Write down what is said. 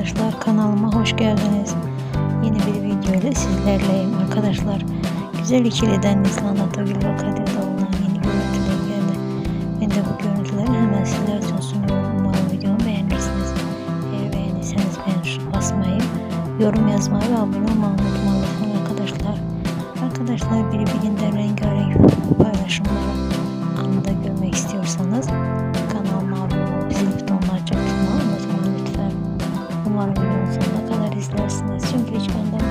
arkadaşlar kanalıma hoş geldiniz. Yeni bir video ile sizlerleyim arkadaşlar. Güzel ikiliden Nislan Atagül ve Kadir yeni görüntüler geldi. Ben de bu görüntüleri hemen sizler için sunuyorum. Umarım videomu beğenirsiniz. Eğer beğendiyseniz beğen basmayı, yorum yazmayı ve abone olmayı unutmayın arkadaşlar. Arkadaşlar birbirinden rengarenk umarım sonuna kadar izlersiniz. Çünkü hiç benden